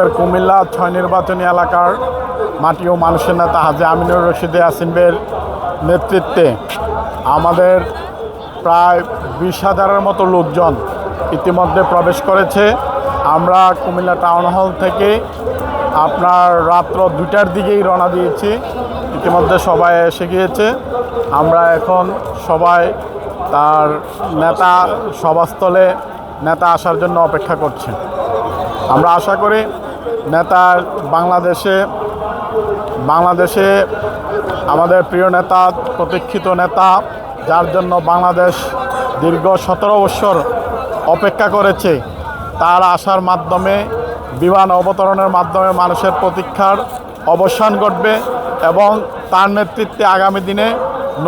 আমাদের কুমিল্লা ছয় নির্বাচনী এলাকার মাটি ও মানুষের নেতা হাজি আমিনুর রশিদে ইয়াসিনবের নেতৃত্বে আমাদের প্রায় বিশ হাজারের মতো লোকজন ইতিমধ্যে প্রবেশ করেছে। আমরা কুমিল্লা টাউন হল থেকে আপনার রাত্র দুটার দিকেই রওনা দিয়েছি। ইতিমধ্যে সবাই এসে গিয়েছে। আমরা এখন সবাই তার নেতা সভাস্থলে নেতা আসার জন্য অপেক্ষা করছে। আমরা আশা করি নেতা বাংলাদেশে বাংলাদেশে আমাদের প্রিয় নেতা, প্রতীক্ষিত নেতা, যার জন্য বাংলাদেশ দীর্ঘ সতেরো বছর অপেক্ষা করেছে, তার আসার মাধ্যমে, বিমান অবতরণের মাধ্যমে মানুষের প্রতীক্ষার অবসান ঘটবে এবং তার নেতৃত্বে আগামী দিনে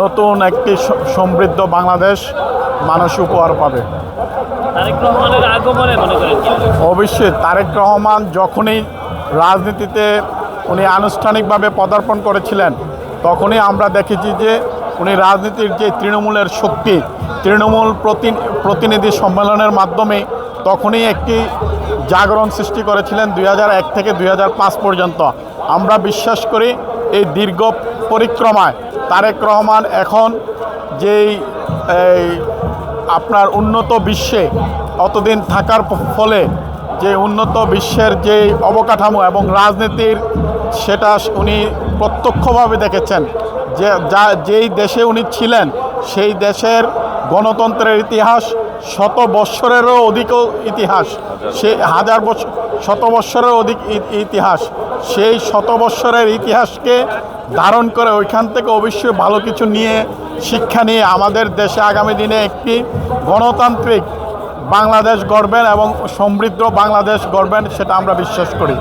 নতুন একটি সমৃদ্ধ বাংলাদেশ মানুষ উপহার পাবে। অবশ্যই, তারেক রহমান যখনই রাজনীতিতে উনি আনুষ্ঠানিকভাবে পদার্পণ করেছিলেন, তখনই আমরা দেখেছি যে উনি রাজনীতির যে তৃণমূলের শক্তি, তৃণমূল প্রতি- প্রতিনিধি সম্মেলনের মাধ্যমে তখনই একটি জাগরণ সৃষ্টি করেছিলেন দুই এক থেকে দুই হাজার পাঁচ পর্যন্ত। আমরা বিশ্বাস করি এই দীর্ঘ পরিক্রমায় তারেক রহমান এখন যেই আপনার উন্নত বিশ্বে অতদিন থাকার ফলে যে উন্নত বিশ্বের যে অবকাঠামো এবং রাজনীতির সেটা উনি প্রত্যক্ষভাবে দেখেছেন। যে, যা, যেই দেশে উনি ছিলেন, সেই দেশের গণতন্ত্রের ইতিহাস শত বৎসরেরও অধিক ইতিহাস। সে, হাজার বছর শত বৎসরের অধিক ইতিহাস। সেই শত বৎসরের ইতিহাসকে ধারণ করে ওইখান থেকে অবশ্যই ভালো কিছু নিয়ে শিক্ষা নিয়ে আমাদের দেশে আগামী দিনে একটি গণতান্ত্রিক বাংলাদেশ গড়বেন এবং সমৃদ্ধ বাংলাদেশ গড়বেন, সেটা আমরা বিশ্বাস করি।